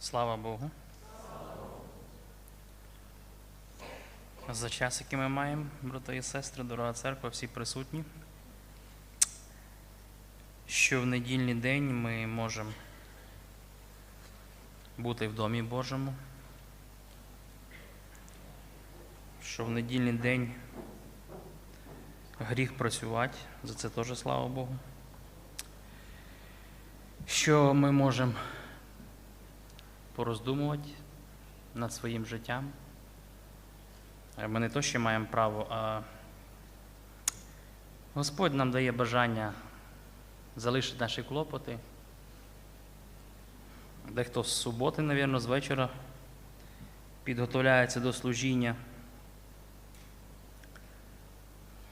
Слава Богу. За час, який ми маємо, брати і сестри, дорога церква, всі присутні, що в недільний день ми можемо бути в Домі Божому, що в недільний день гріх працювати, за це теж слава Богу. Що ми можемо пороздумувати над своїм життям. Е, Ми не то, що маємо право, а Господь нам дає бажання залишити наші клопоти. Дехто з суботи, мабуть, з вечора підготовляється до служіння.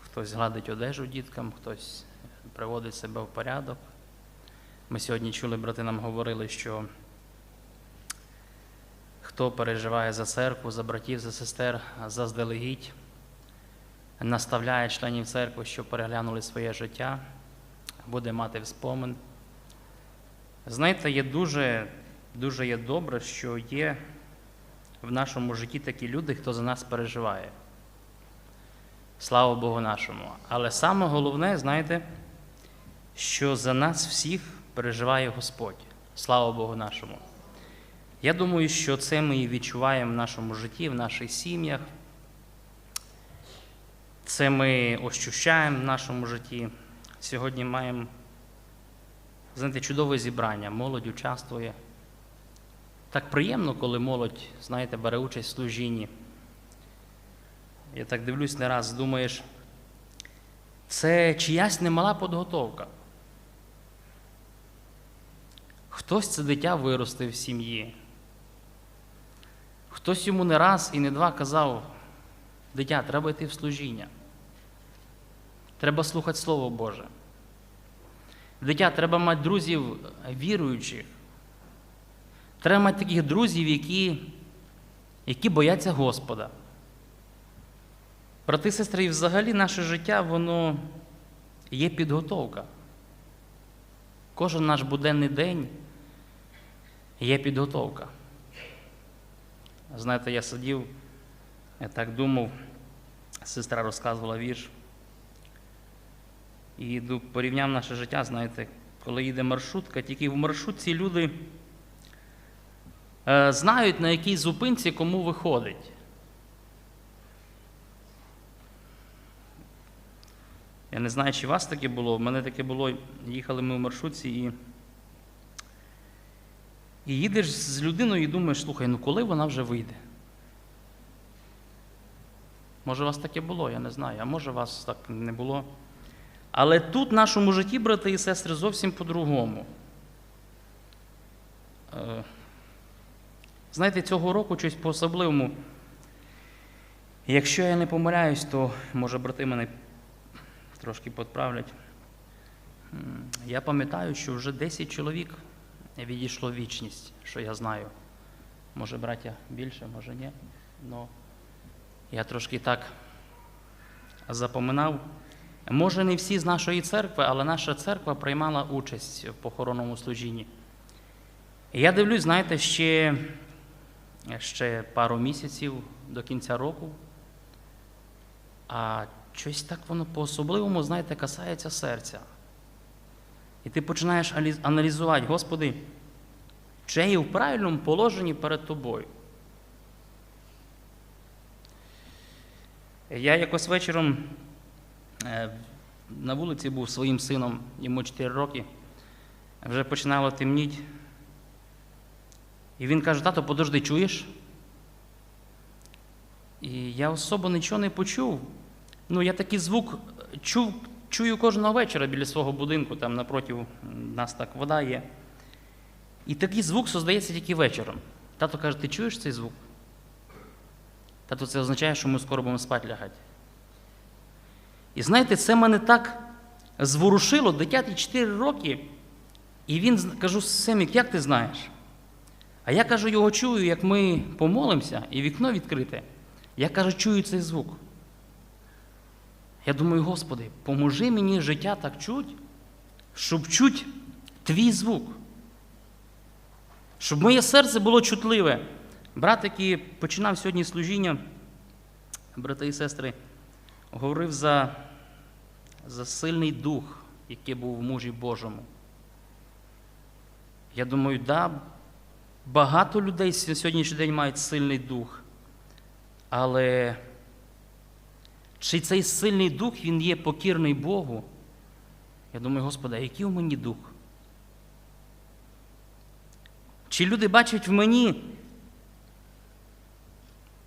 Хтось гладить одежу діткам, хтось приводить себе в порядок. Ми сьогодні чули, брати нам говорили, що хто переживає за церкву, за братів, за сестер, заздалегідь, наставляє членів церкви, щоб переглянули своє життя, буде мати спомин. Знаєте, є дуже, дуже є добре, що є в нашому житті такі люди, хто за нас переживає. Слава Богу нашому. Але саме головне, знаєте, що за нас всіх переживає Господь. Слава Богу нашому. Я думаю, що це ми і відчуваємо в нашому житті, в наших сім'ях. Це ми ощущаємо в нашому житті. Сьогодні маємо, знаєте, чудове зібрання. Молодь участвує. Так приємно, коли молодь, знаєте, бере участь в служінні. Я так дивлюсь не раз, думаєш, це чиясь немала підготовка. Хтось це дитя виростив в сім'ї. Хтось йому не раз і не два казав, дитя, треба йти в служіння. Треба слухати Слово Боже. Дитя, треба мати друзів віруючих. Треба мати таких друзів, які, які бояться Господа. Брати сестри, і взагалі наше життя, воно є підготовка. Кожен наш буденний день є підготовка. Знаєте, я сидів, я так думав, сестра розказувала вірш. І порівняв наше життя, знаєте, коли їде маршрутка, тільки в маршрутці люди е, знають, на якій зупинці кому виходить. Я не знаю, чи у вас таке було. У мене таке було, їхали ми в маршрутці і. І їдеш з людиною і думаєш, слухай, ну коли вона вже вийде? Може, у вас таке було, я не знаю, а може у вас так не було. Але тут в нашому житті, брати і сестри, зовсім по-другому. Е, Знаєте, цього року щось по-особливому. Якщо я не помиляюсь, то може брати мене трошки підправлять. Я пам'ятаю, що вже 10 чоловік відійшло вічність, що я знаю. Може, браття більше, може ні. Но я трошки так запоминав. Може, не всі з нашої церкви, але наша церква приймала участь в похоронному служінні. Я дивлюсь, знаєте, ще, ще пару місяців до кінця року. А щось так воно по-особливому, знаєте, касається серця. І ти починаєш аналізувати, Господи, чи в правильному положенні перед тобою. Я якось вечором е, на вулиці був своїм сином, йому 4 роки, вже починало темніти. І він каже, тато, подожди, чуєш? І я особо нічого не почув. Ну, я такий звук чув, чую кожного вечора біля свого будинку, там напроти нас так вода є. І такий звук создається тільки вечором. Тато каже, ти чуєш цей звук? Тато, це означає, що ми скоро будемо спати лягати. І знаєте, це мене так зворушило, дитяті 4 роки. І він кажу, Семік, як ти знаєш? А я кажу, його чую, як ми помолимося, і вікно відкрите. Я кажу, чую цей звук. Я думаю, Господи, поможи мені життя так чуть, щоб чуть твій звук. щоб моє серце було чутливе. Брат, який починав сьогодні служіння, брати і сестри, говорив за, за сильний дух, який був в мужі Божому. Я думаю, да, багато людей на сьогоднішній день мають сильний дух. Але чи цей сильний дух він є покірний Богу? Я думаю, Господи, а який у мені дух? Чи люди бачать в мені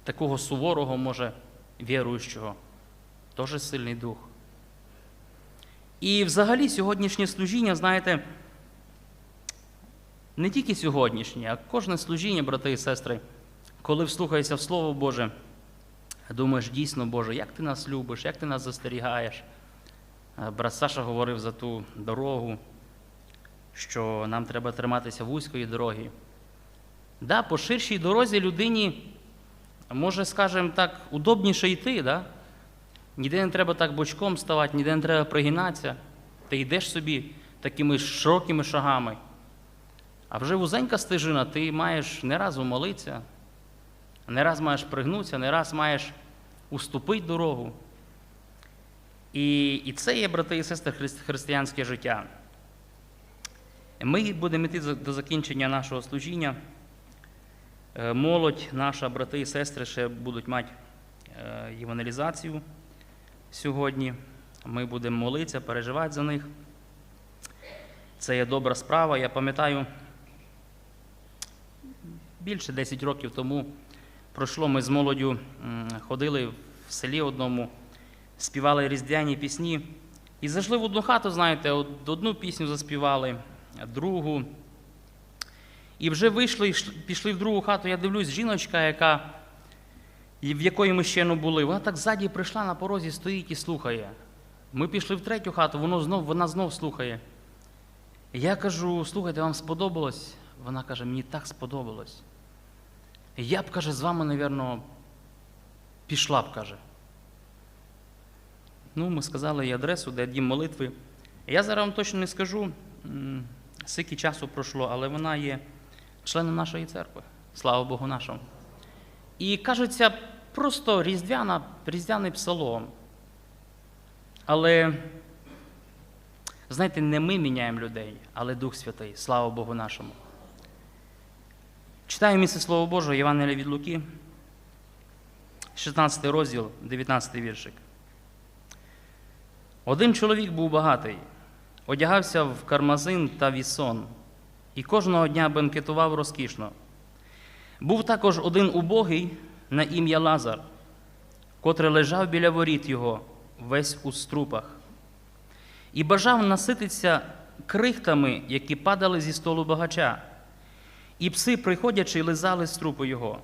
такого суворого, може, віруючого, теж сильний дух? І взагалі сьогоднішнє служіння, знаєте, не тільки сьогоднішнє, а кожне служіння, брати і сестри, коли вслухаєшся в Слово Боже, думаєш, дійсно, Боже, як ти нас любиш, як ти нас застерігаєш. Е, Брат Саша говорив за ту дорогу, що нам треба триматися вузької дороги. Да, по ширшій дорозі людині, може, скажімо так, удобніше йти, да? ніде не треба так бочком ставати, ніде не треба пригинатися. Ти йдеш собі такими широкими шагами. А вже вузенька стежина, ти маєш не раз умолитися, не раз маєш пригнутися, не раз маєш уступити дорогу. І, і це є, брати і сестри, христи- християнське життя. Ми будемо йти до закінчення нашого служіння. Е, Молодь, наша брати і сестри ще будуть мати е, євангелізацію сьогодні. Ми будемо молитися, переживати за них. Це є добра справа. Я пам'ятаю, більше 10 років тому пройшло, ми з молоддю ходили в селі одному, співали різдвяні пісні. І зайшли в одну хату, знаєте, одну пісню заспівали, другу. І вже вийшли, пішли в другу хату. Я дивлюсь, жіночка, яка, в якої ми ще не були, вона так ззаді прийшла на порозі, стоїть і слухає. Ми пішли в третю хату, воно знов, вона знов слухає. Я кажу, слухайте, вам сподобалось? Вона каже, мені так сподобалось. Я б, каже, з вами, напевно, пішла б, каже. Ну, ми сказали їй адресу, де дім молитви. Я зараз вам точно не скажу, скільки часу пройшло, але вона є членом нашої церкви. Слава Богу нашому. І кажеться, просто різдвяна, різдвяний псалом. Але, знаєте, не ми міняємо людей, але Дух Святий. Слава Богу нашому. Читаю місце Слово Божого, Євангелія від Луки, 16 розділ, 19 віршик. Один чоловік був багатий, одягався в кармазин та вісон, і кожного дня бенкетував розкішно. Був також один убогий на ім'я Лазар, котрий лежав біля воріт його, весь у струпах, і бажав насититися крихтами, які падали зі столу багача, і пси, приходячи, лизали з трупу його.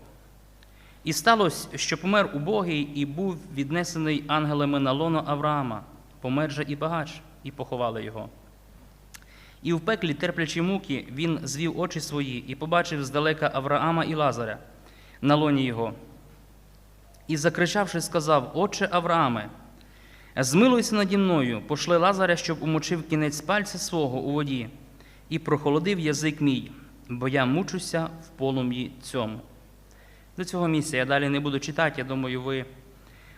І сталося, що помер убогий і був віднесений ангелами на лоно Авраама, помер же і багач, і поховали його. І в пеклі, терплячи муки, він звів очі свої і побачив здалека Авраама і Лазаря на лоні його. І, закричавши, сказав: Отче Аврааме, змилуйся наді мною, пошли Лазаря, щоб умочив кінець пальця свого у воді, і прохолодив язик мій, бо я мучуся в полум'ї цьому. До цього місця я далі не буду читати, я думаю, ви.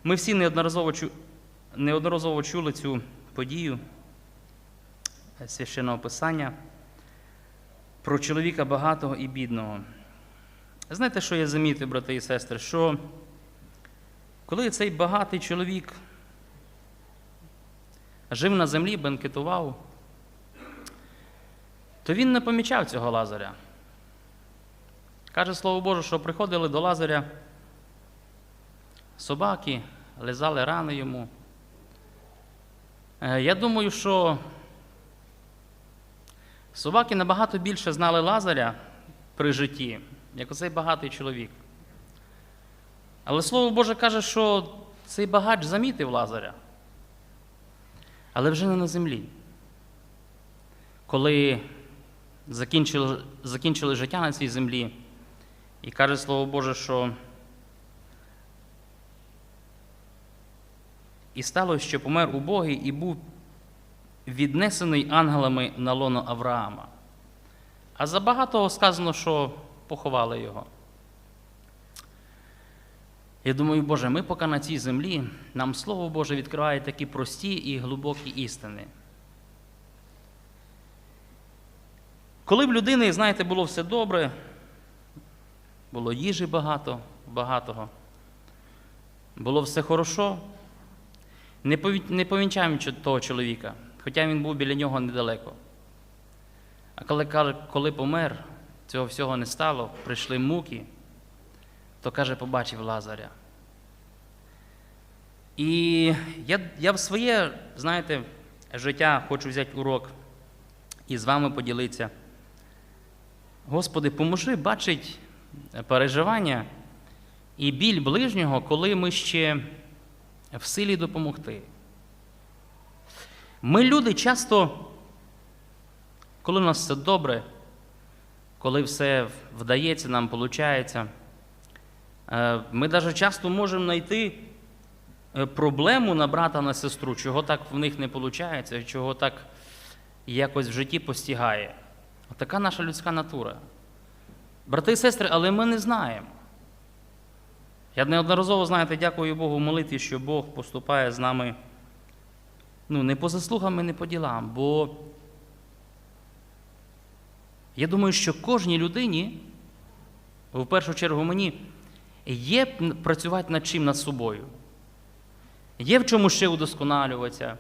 Ми всі неодноразово, чу... неодноразово чули цю подію е, священного писання про чоловіка багатого і бідного. Знаєте, що я замітив, брати і сестри, що коли цей багатий чоловік жив на землі, бенкетував, то він не помічав цього Лазаря. Каже Слово Боже, що приходили до Лазаря собаки, лизали рани йому. Е, Я думаю, що собаки набагато більше знали Лазаря при житті, як оцей багатий чоловік. Але Слово Боже каже, що цей багач замітив Лазаря, але вже не на землі. Коли закінчили, закінчили життя на цій землі, і каже Слово Боже, що і сталося, що помер убогий і був віднесений ангелами на лоно Авраама. А за багатого сказано, що поховали його. Я думаю, Боже, ми поки на цій землі, нам Слово Боже відкриває такі прості і глибокі істини. Коли в людини, знаєте, було все добре, було їжі багато, багатого, було все хорошо, не пові- повінчаємо того чоловіка, хоча він був біля нього недалеко. А коли, коли помер, цього всього не стало, прийшли муки, то каже, побачив Лазаря. І я, я в своє, знаєте, життя хочу взяти урок і з вами поділитися. Господи, поможи бачить переживання і біль ближнього, коли ми ще в силі допомогти. Ми люди часто, коли у нас все добре, коли все вдається, нам виходить, ми навіть часто можемо знайти е, проблему на брата, на сестру, чого так в них не виходить, чого так якось в житті постігає. Така наша людська натура. Брати і сестри, але ми не знаємо. Я неодноразово, знаєте, дякую Богу молитві, що Бог поступає з нами ну, не по заслугам і не по ділам, бо я думаю, що кожній людині, в першу чергу мені, є працювати над чим над собою. Є в чому ще удосконалюватися,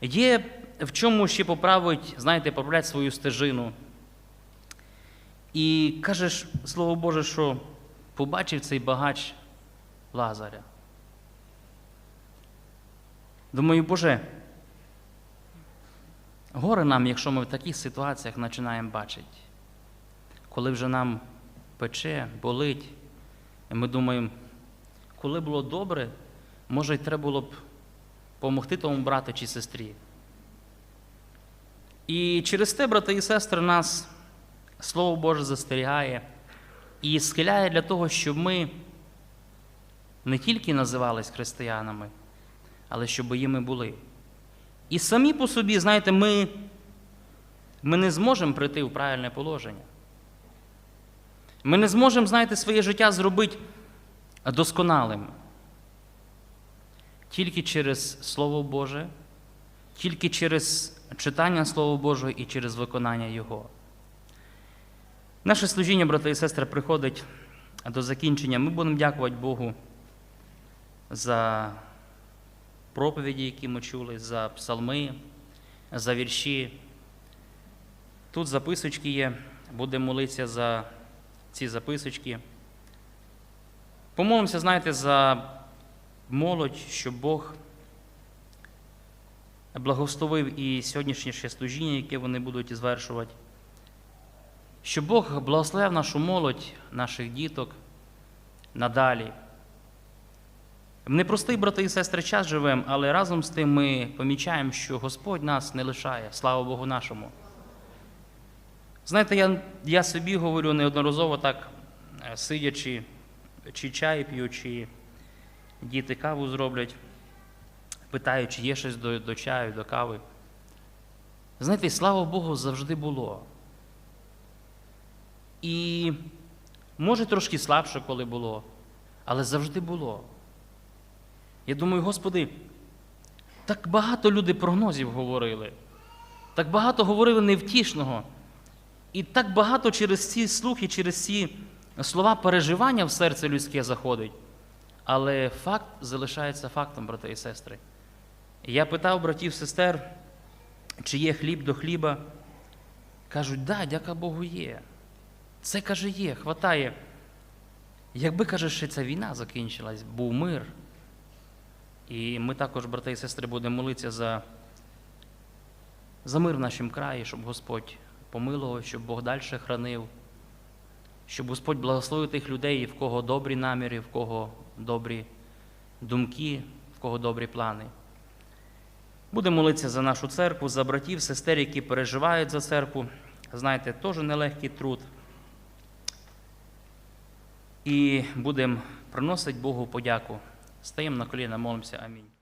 є в чому ще поправити, знаєте, поправляти свою стежину. І кажеш, Слово Боже, що побачив цей багач Лазаря. Думаю, Боже, горе нам, якщо ми в таких ситуаціях починаємо бачити, коли вже нам пече, болить, і ми думаємо, коли було добре, може, й треба було б допомогти тому брату чи сестрі. І через те, брати і сестри, нас Слово Боже застерігає і схиляє для того, щоб ми не тільки називались християнами, але щоб їми були. І самі по собі, знаєте, ми, ми не зможемо прийти в правильне положення. Ми не зможемо, знаєте, своє життя зробити досконалим. Тільки через Слово Боже, тільки через читання Слова Божого і через виконання Його. Наше служіння, брати і сестри, приходить до закінчення. Ми будемо дякувати Богу за проповіді, які ми чули, за псалми, за вірші. Тут записочки є, будемо молитися за ці записочки. Помолимося, знаєте, за молодь, щоб Бог благословив і сьогоднішнє ще служіння, яке вони будуть звершувати. Щоб Бог благословив нашу молодь, наших діток надалі. В непростий, брати і сестри, час живемо, але разом з тим ми помічаємо, що Господь нас не лишає, слава Богу нашому. Знаєте, я, я собі говорю неодноразово так, е, сидячи, чи чай п'ю, чи діти каву зроблять, питаю, чи є щось до, до чаю, до кави. Знаєте, слава Богу, завжди було. І може трошки слабше, коли було, але завжди було. Я думаю, Господи, так багато люди прогнозів говорили, так багато говорили невтішного. І так багато через ці слухи, через ці слова переживання в серце людське заходить. Але факт залишається фактом, брати і сестри. Я питав братів сестер, чи є хліб до хліба. Кажуть, да, дяка Богу, є. Це каже, є, хватає. Якби каже, ще ця війна закінчилась, був мир. І ми також, брати і сестри, будемо молитися за, за мир в нашому краї, щоб Господь помилував, щоб Бог далі хранив, щоб Господь благословив тих людей, в кого добрі наміри, в кого добрі думки, в кого добрі плани. Будемо молитися за нашу церкву, за братів, сестер, які переживають за церкву. Знаєте, теж нелегкий труд. І будемо приносити Богу подяку. Стаємо на коліна, молимося. Амінь.